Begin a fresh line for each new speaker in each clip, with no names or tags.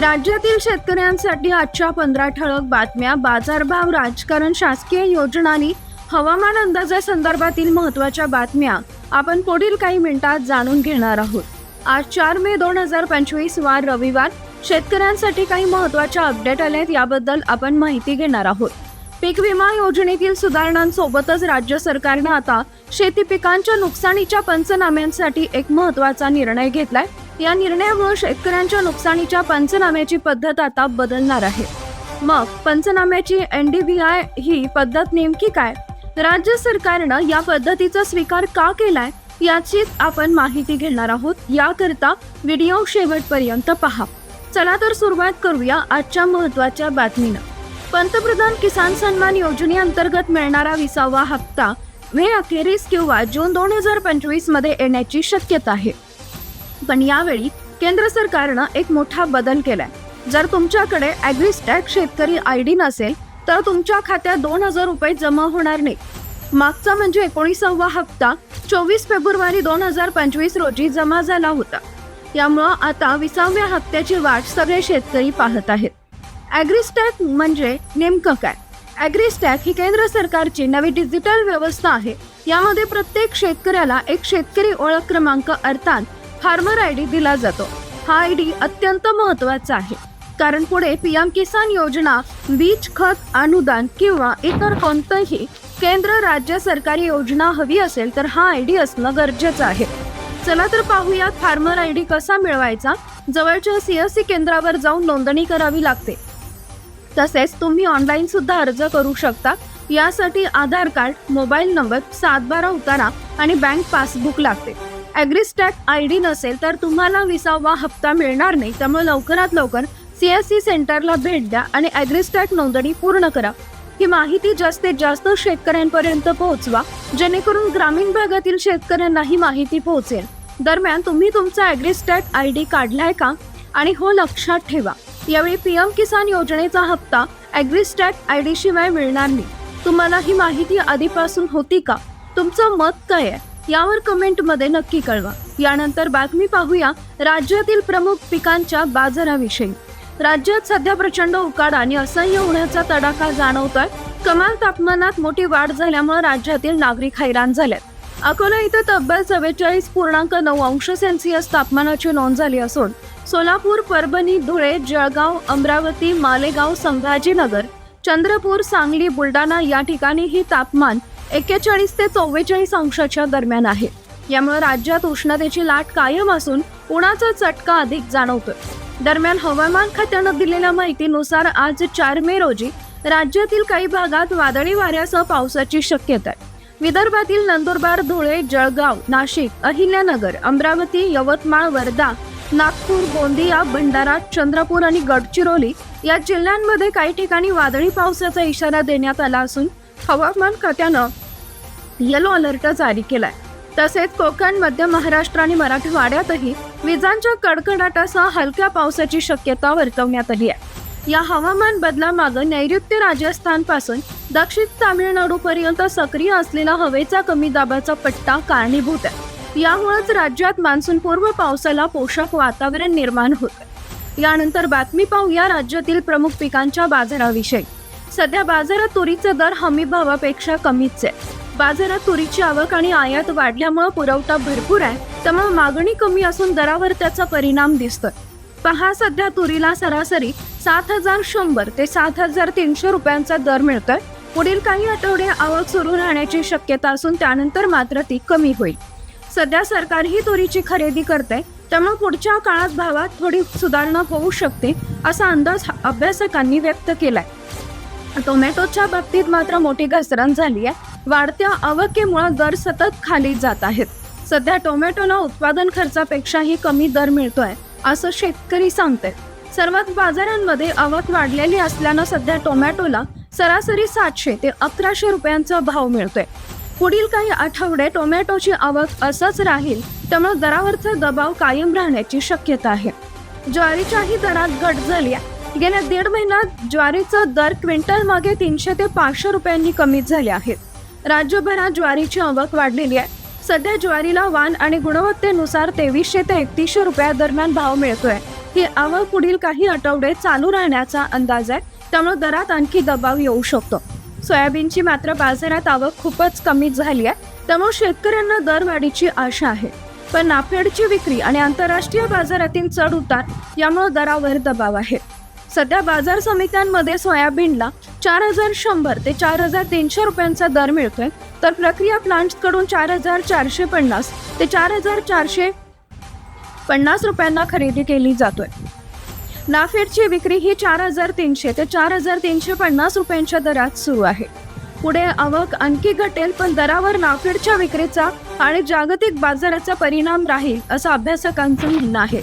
राज्यातील शेतकऱ्यांसाठी आजच्या पंधरा ठळक बातम्या बाजारभाव राजकारण शासकीय योजना आणि हवामान अंदाजासंदर्भातील महत्त्वाच्या बातम्या आपण पुढील काही मिनिटात जाणून घेणार आहोत. आज चार मे दोन हजार पंचवीस वार रविवार. शेतकऱ्यांसाठी काही महत्त्वाच्या अपडेट आल्यात याबद्दल आपण माहिती घेणार आहोत. पीक विमा योजनेतील सुधारणांसोबतच राज्य सरकारनं आता शेती पिकांच्या नुकसानीच्या पंचनाम्यांसाठी एक महत्त्वाचा निर्णय घेतलाय. या निर्णयामुळे शेतकऱ्यांच्या नुकसानीच्या पंचनाम्याची पद्धत आता बदलणार आहे. मग पंचनाम्याची एन डी बी आय ही पद्धत नेमकी काय? राज्य सरकारनं या पद्धतीचा स्वीकार का केलाय? याचीच आपण माहिती घेणार आहोत. याकरता व्हिडिओ शेवटपर्यंत पहा. चला तर सुरुवात करूया आजच्या महत्त्वाच्या बातमीनं. पंतप्रधान किसान सन्मान योजनेअंतर्गत मिळणारा विसावा हप्ता मे अखेरीस किंवा जून दोन हजार पंचवीसमध्ये येण्याची शक्यता आहे. पण यावेळी केंद्र सरकारनं एक मोठा बदल केलाय. जर तुमच्याकडे ॲग्रिस्टॅक शेतकरी आय डी नसेल तर तुमच्या खात्यात दोन हजार रुपये जमा होणार नाही मागचा म्हणजे एकोणीसावा हप्ता चोवीस फेब्रुवारी दोन हजार पंचवीस रोजी जमा झाला होता. यामुळं आता विसाव्या हप्त्याची वाट सगळे शेतकरी पाहत आहेत. ॲग्रिस्टॅक म्हणजे नेमकं काय? ॲग्रिस्टॅक ही केंद्र सरकारची नवी डिजिटल व्यवस्था आहे. यामध्ये प्रत्येक शेतकऱ्याला एक शेतकरी ओळख क्रमांक अर्थात फार्मर आय डी दिला जातो. हा आय डी अत्यंत महत्त्वाचा आहे. कारण पुढे पी एम किसान योजना बीज खत अनुदान किंवा इतर कोणतंही केंद्र राज्य सरकारी योजना हवी असेल तर हा आय डी असणं गरजेचं आहे. चला तर पाहूयात फार्मर आय डी कसा मिळवायचा? जवळच्या सी एस सी केंद्रावर जाऊन नोंदणी करावी लागते. तसेच तुम्ही ऑनलाईन सुद्धा अर्ज करू शकता. यासाठी आधार कार्ड मोबाईल नंबर सातबारा उतारा आणि बँक पासबुक लागते. ॲग्रिस्टॅक आय डी नसेल तर तुम्हाला विसावा हप्ता मिळणार नाही. त्यामुळे लवकरात लवकर सी एस सी सेंटरला भेट द्या आणि ॲग्रिस्टॅक नोंदणी पूर्ण करा. ही माहिती जास्तीत जास्त शेतकऱ्यांपर्यंत पोहोचवा जेणेकरून ग्रामीण भागातील शेतकऱ्यांना ही माहिती पोहोचेल. दरम्यान तुम्ही तुमचा ॲग्रिस्टॅक आय डी काढलाय का? आणि हो लक्षात ठेवा यावेळी पी एम किसान योजनेचा हप्ता ॲग्रिस्टॅक आय डी शिवाय मिळणार नाही. तुम्हाला ही माहिती आधीपासून होती का? तुमचं मत काय आहे? यावर कमेंटमध्ये नक्की कळवा. यानंतर बातमी पाहूया राज्यातील प्रमुख पिकांच्या बाजाराविषयी. राज्यात सध्या प्रचंड उकाड आणि असह्य उन्हाचा तडाखा जाणवतोय. कमाल तापमानात मोठी वाढ झाल्यामुळे राज्यातील नागरिक हैराण झालेत. अकोला इथं तब्बल चव्वेचाळीस पूर्णांक नऊ अंश सेल्सिअस तापमानाची नोंद झाली असून सोलापूर परभणी धुळे जळगाव अमरावती मालेगाव संभाजीनगर चंद्रपूर सांगली बुलढाणा या ठिकाणीही तापमान एक्केचाळीस ते चव्वेचाळीस अंशाच्या दरम्यान आहे. यामुळे राज्यात उष्णतेची लाट कायम असून उन्हाचा चटका अधिक जाणवतोय. दरम्यान हवामान खात्यानं दिलेल्या माहितीनुसार आज चार मे रोजी राज्यातील काही भागात वादळी वाऱ्यासह पावसाची शक्यता आहे. विदर्भातील नंदुरबार धुळे जळगाव नाशिक अहिल्यानगर अमरावती यवतमाळ वर्धा नागपूर गोंदिया भंडारा चंद्रपूर आणि गडचिरोली या जिल्ह्यांमध्ये काही ठिकाणी वादळी पावसाचा इशारा देण्यात आला असून हवामान खात्यानं येलो अलर्ट जारी केलाय. तसेच कोकण मध्य महाराष्ट्र आणि मराठवाड्यातही विजांच्या कडकडाटासह हलक्या पावसाची शक्यता वर्तवण्यात आली आहे. या हवामान बदलामागे नैऋत्य राजस्थानपासून दक्षिण तामिळनाडूपर्यंत सक्रिय असलेला हवेचा कमी दाबाचा पट्टा कारणीभूत आहे. यामुळेच राज्यात मान्सून पूर्व पावसाला पोषक वातावरण निर्माण होत. यानंतर बातमी पाहूया राज्यातील प्रमुख पिकांच्या बाजाराविषयी. सध्या बाजारात तुरीचा दर हमी भावापेक्षा कमीच आहे. बाजारात तुरीची आवक आणि आयात वाढल्यामुळे पुरवठा भरपूर आहे त्यामुळे मागणी कमी असून दरावर त्याचा परिणाम दिसतोय. पहा सध्या तुरीला सरासरी सात हजार शंभर ते सात हजार तीनशे रुपयांचा दर मिळतोय. पुढील काही आठवडे आवक सुरू राहण्याची शक्यता असून त्यानंतर मात्र ती कमी होईल. सध्या सरकार ही तुरीची खरेदी करते त्यामुळे पुढच्या काळात भावात थोडी सुधारणा होऊ शकते असा अंदाज अभ्यासकांनी व्यक्त केलाय. टोमॅटोच्या बाबतीत मात्र मोठी घसरण झाली आहे. वाढत्या आवकेमुळे दर सतत खाली जात आहेत. सध्या टोमॅटोला उत्पादन खर्चापेक्षाही कमी दर मिळतोय असं शेतकरी सांगते सर्वात बाजारांमध्ये आवक वाढलेली असल्यानं सध्या टोमॅटोला सरासरी सातशे ते अकराशे रुपयांचा भाव मिळतोय. पुढील काही आठवडे टोमॅटोची आवक असंच राहील त्यामुळे दरावरचा दबाव कायम राहण्याची शक्यता आहे. ज्वारीच्याही दरात घट झाली आहे. गेल्या दीड महिन्यात ज्वारीचा दर क्विंटल मागे तीनशे ते पाचशे रुपयांनी कमी झाले आहेत. राज्यभरात ज्वारीची आवक वाढलेली आहे. सध्या ज्वारीला वाण आणि गुणवत्तेनुसार तेवीसशे ते एकतीसशे रुपया दरम्यान भाव मिळतोय. ही आवक पुढील काही आठवडे चालू राहण्याचा अंदाज आहे. त्यामुळे दरात आणखी दबाव येऊ शकतो. सोयाबीनची मात्र बाजारात आवक खूपच कमी झाली आहे. त्यामुळे शेतकऱ्यांना दरवाढीची आशा आहे. पण नाफेडची विक्री आणि आंतरराष्ट्रीय बाजारातील चढ उतार यामुळे दरावर दबाव आहे. सध्या बाजार समित्यांमध्ये सोयाबीनला चार हजार शंभर ते चार हजार तीनशे रुपयांचा दर मिळतोय. तर प्रक्रिया प्लांट्सकडून चार हजार चारशे पन्नास ते चार हजार चारशे पन्नास रुपयांना खरेदी केली जातोय. नाफेडची विक्री ही चार हजार तीनशे ते चार हजार तीनशे पन्नास रुपयांच्या दरात सुरू आहे. पुढे आवक आणखी घटेल पण दरावर नाफेडच्या विक्रीचा आणि जागतिक बाजाराचा परिणाम राहील असं अभ्यासकांचं म्हणणं आहे.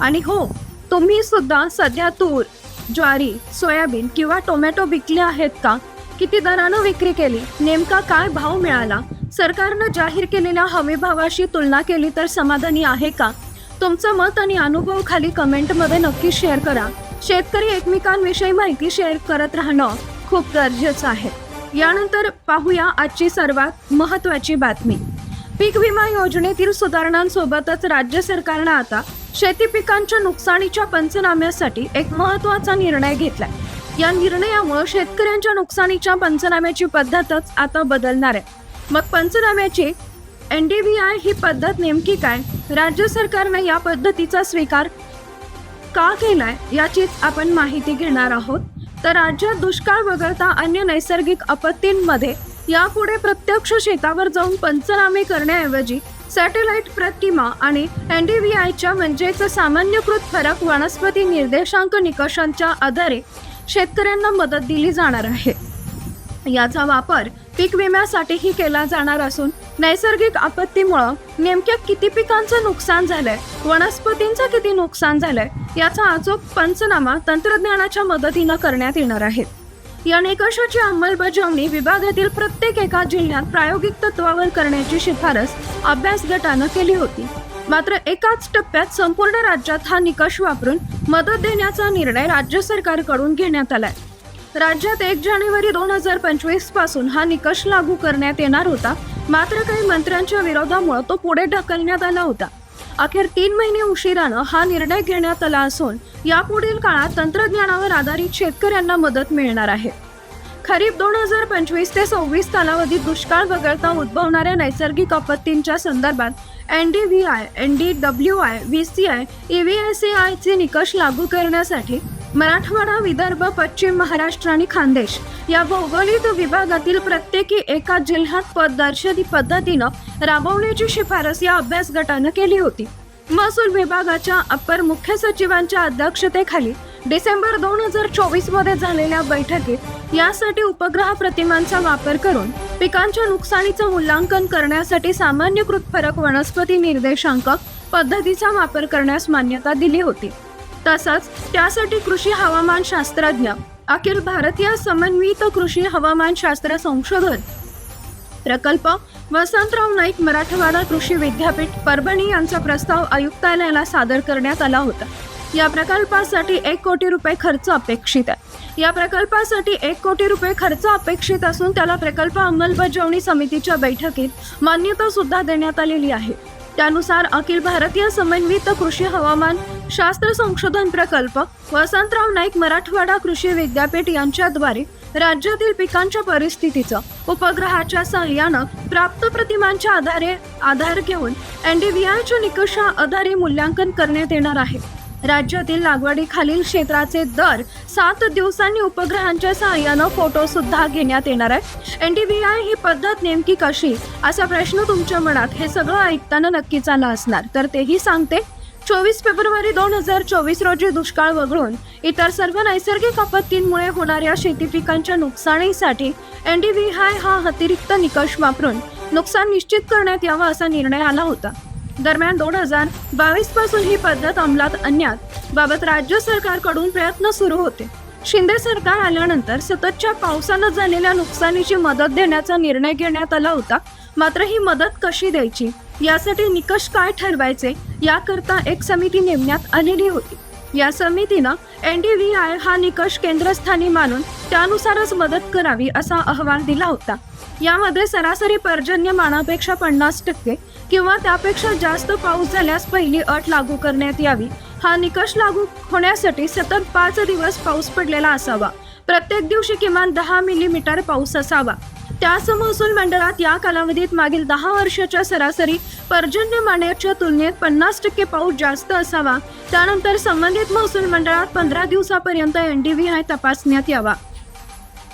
आणि हो तुम्ही सुद्धा सध्या तूर ज्वारी सोयाबीन किंवा टोमॅटो विकले आहेत का? किती दरानं विक्री केली? नेमका काय भाव मिळाला? सरकारनं जाहीर केलेल्या हमी भावाशी तुलना केली तर समाधानी आहे का? तुमचं मत आणि अनुभव खाली कमेंटमध्ये नक्की शेअर करा. शेतकरी एकमेकांविषयी माहिती शेअर करत राहणं खूप गरजेचं आहे. यानंतर पाहूया आजची सर्वात महत्त्वाची बातमी. पीक विमा योजनेतील सुधारणांसोबतच राज्य सरकारनं आता शेती पिकांच्या नुकसानीच्या पंचनाम्यासाठी एक महत्त्वाचा निर्णय घेतलाय. या निर्णयामुळे शेतकऱ्यांच्या नुकसानीच्या पंचनाम्याची पद्धतच आता बदलणार आहे. मग पंचनाम्याची एन डी बी आय ही पद्धत नेमकी काय? राज्य सरकारने या पद्धतीचा स्वीकार का केलाय याचीच आपण माहिती घेणार आहोत. तर राज्यात दुष्काळ वगळता अन्य नैसर्गिक आपत्तींमध्ये यापुढे प्रत्यक्ष शेतावर जाऊन पंचनामे करण्याऐवजी सॅटेलाइट प्रतिमा आणि एन डी व्ही आयच्या म्हणजेच सामान्यकृत फरक वनस्पती निर्देशांक निकषांच्या आधारे शेतकऱ्यांना मदत दिली जाणार आहे. याचा वापर पीक विम्यासाठीही केला जाणार असून नैसर्गिक आपत्तीमुळं नेमक्या किती पिकांचं नुकसान झालंय वनस्पतींचं किती नुकसान झालंय याचा अचूक पंचनामा तंत्रज्ञानाच्या मदतीनं करण्यात येणार आहे. या निकषाची अंमलबजावणी विभागातील प्रत्येक एका जिल्ह्यात प्रायोगिक तत्वावर करण्याची शिफारस अभ्यास गटानं केली होती. मात्र एकाच टप्प्यात संपूर्ण राज्यात हा निकष वापरून मदत देण्याचा निर्णय राज्य सरकारकडून घेण्यात आलाय. राज्यात एक जानेवारी दोन हजार पंचवीसपासून हा निकष लागू करण्यात येणार होता. मात्र काही मंत्र्यांच्या विरोधामुळे तो पुढे ढकलण्यात आला होता. अखेर तीन महिने उशिरानं हा निर्णय घेण्यात आला असून यापुढील काळात तंत्रज्ञानावर आधारित शेतकऱ्यांना मदत मिळणार आहे. खरीप दोन हजार पंचवीस ते सव्वीस कालावधीत दुष्काळ वगळता उद्भवणाऱ्या नैसर्गिक आपत्तींच्या संदर्भात N D V I N D W I V C I E V S A आयचे निकष लागू करण्यासाठी मराठवाडा विदर्भ पश्चिम महाराष्ट्र आणि खानदेश. या भौगोलिक विभागातील प्रत्येकी एका जिल्ह्यात पददर्शनी पद्धतीनं राबवण्याची शिफारस या अभ्यास गटानं केली होती. महसूल विभागाच्या अपर मुख्य सचिवांच्या अध्यक्षतेखाली डिसेंबर दोन हजार चोवीसमध्ये झालेल्या बैठकीत यासाठी उपग्रह प्रतिमांचा वापर करून पिकांच्या नुकसानीचं मूल्यांकन करण्यासाठी सामान्यकृत फरक वनस्पती निर्देशांक पद्धतीचा वापर करण्यास मान्यता दिली होती. तसंच त्यासाठी कृषी हवामान शास्त्रज्ञ अखिल भारतीय समन्वित कृषी हवामान शास्त्र संशोधन प्रकल्प वसंतराव नाईक मराठवाडा कृषी विद्यापीठ परभणी यांचा प्रस्ताव आयुक्तालयाला सादर करण्यात आला होता. या प्रकल्पासाठी एक कोटी रुपये खर्च अपेक्षित आहे. या प्रकल्पासाठी एक कोटी रुपये खर्च अपेक्षित असून त्याला प्रकल्प अंमलबजावणी समितीच्या बैठकीत मान्यता सुद्धा देण्यात आलेली आहे. त्यानुसार अखिल भारतीय समन्वित कृषी हवामान शास्त्र संशोधन प्रकल्प वसंतराव नाईक मराठवाडा कृषी विद्यापीठ यांच्याद्वारे राज्यातील पिकांच्या परिस्थितीचं उपग्रहाच्या सहाय्यानं प्राप्त प्रतिमांच्या आधारे आधार घेऊन एनडीव्हीआयच्या निकषा आधारे मूल्यांकन करण्यात येणार आहे. राज्यातील लागवडीखालील क्षेत्राचे दर सात दिवसांनी उपग्रहांच्या सहाय्यानं फोटो सुद्धा घेण्यात येणार आहे एन डी वी आय ही पद्धत नेमकी कशी? असा प्रश्न तुमच्या मनात हे सगळं ऐकताना नक्कीच आला असणार. तर तेही सांगते. चोवीस फेब्रुवारी दोन हजार चोवीस रोजी दुष्काळ वगळून इतर सर्व नैसर्गिक आपत्तींमुळे होणाऱ्या शेती पिकांच्या नुकसानीसाठी एन डी व्ही आय हा अतिरिक्त निकष वापरून नुकसान निश्चित करण्यात यावं असा निर्णय आला होता. दरम्यान दोन हजार बावीसपासून ही पद्धत अंमलात आणण्यात बाबत राज्य सरकारकडून प्रयत्न सुरू होते. शिंदे सरकार आल्यानंतर सततच्या पावसानं झालेल्या नुकसानीची मदत देण्याचा निर्णय घेण्यात आला होता. मात्र ही मदत कशी द्यायची? यासाठी निकष काय ठरवायचे? याकरता एक समिती नेमण्यात आलेली होती. या समितीनं एन डी व्ही आय हा निकष केंद्रस्थानी मानून त्यानुसारच मदत करावी असा अहवाल दिला होता. यामध्ये सरासरी पर्जन्यमानापेक्षा पन्नास टक्के किंवा त्यापेक्षा जास्त पाऊस झाल्यास पहिली अट लागू करण्यात यावी. हा निकष लागू होण्यासाठी सतत पाच दिवस पाऊस पडलेला असावा. प्रत्येक दिवशी किमान दहा मिलीमीटर पाऊस असावा. त्याच महसूल मंडळात या कालावधीत मागील दहा वर्षाच्या सरासरी पर्जन्यमानाच्या तुलनेत पन्नास टक्के पाऊस जास्त असावा. त्यानंतर संबंधित महसूल मंडळात पंधरा दिवसापर्यंत एन डी व्ही आय तपासण्यात यावा.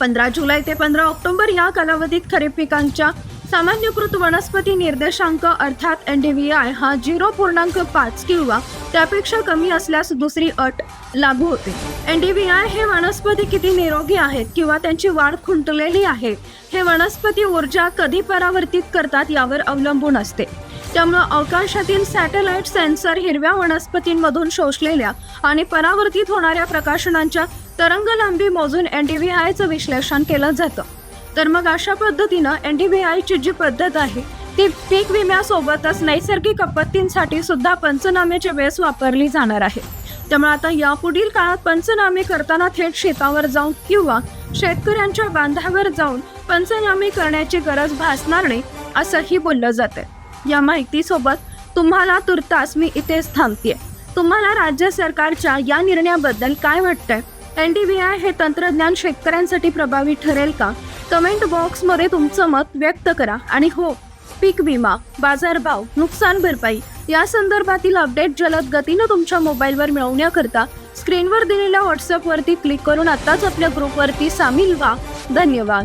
पंधरा जुलै ते पंधरा ऑक्टोबर या कालावधीत खरीप पिकांच्या सामान्यकृत वनस्पती निर्देशांक अर्थात एन डी व्ही आय हा झिरो पूर्णांक पाच किंवा त्यापेक्षा कमी असल्यास दुसरी अट लागू होते. एन डी व्ही आय हे वनस्पती किती निरोगी आहेत किंवा त्यांची वाढ खुंटलेली आहे हे वनस्पती ऊर्जा कधी परावर्तित करतात यावर अवलंबून असते. त्यामुळं अवकाशातील सॅटेलाइट सेन्सर हिरव्या वनस्पतींमधून शोषलेल्या आणि परावर्तित होणाऱ्या प्रकाशनांच्या तरंग लांबी मोजून एन डी व्ही आयचं विश्लेषण केलं जातं. तर मग अशा पद्धतीनं एन डी बी आयची जी पद्धत आहे ती पीक विम्यासोबतच नैसर्गिक आपत्तींसाठी सुद्धा पंचनाम्याची वेळेस वापरली जाणार आहे. त्यामुळे आता यापुढील काळात पंचनामे करताना थेट शेतावर जाऊन किंवा शेतकऱ्यांच्या बांधावर जाऊन पंचनामे करण्याची गरज भासणार नाही असंही बोललं जातं या माहितीसोबत तुम्हाला तुर्तास मी इथेच थांबते तुम्हाला राज्य सरकारच्या या निर्णयाबद्दल काय वाटतंय? एन डी बी आय हे तंत्रज्ञान शेतकऱ्यांसाठी प्रभावी ठरेल का? कमेंट बॉक्समध्ये तुमचं मत व्यक्त करा. आणि हो पीक विमा बाजारभाव नुकसान भरपाई या संदर्भातील अपडेट जलद गतीनं तुमच्या मोबाईलवर मिळवण्याकरता स्क्रीनवर दिलेल्या व्हॉट्सअपवरती क्लिक करून आत्ताच आपल्या ग्रुपवरती सामील व्हा. धन्यवाद.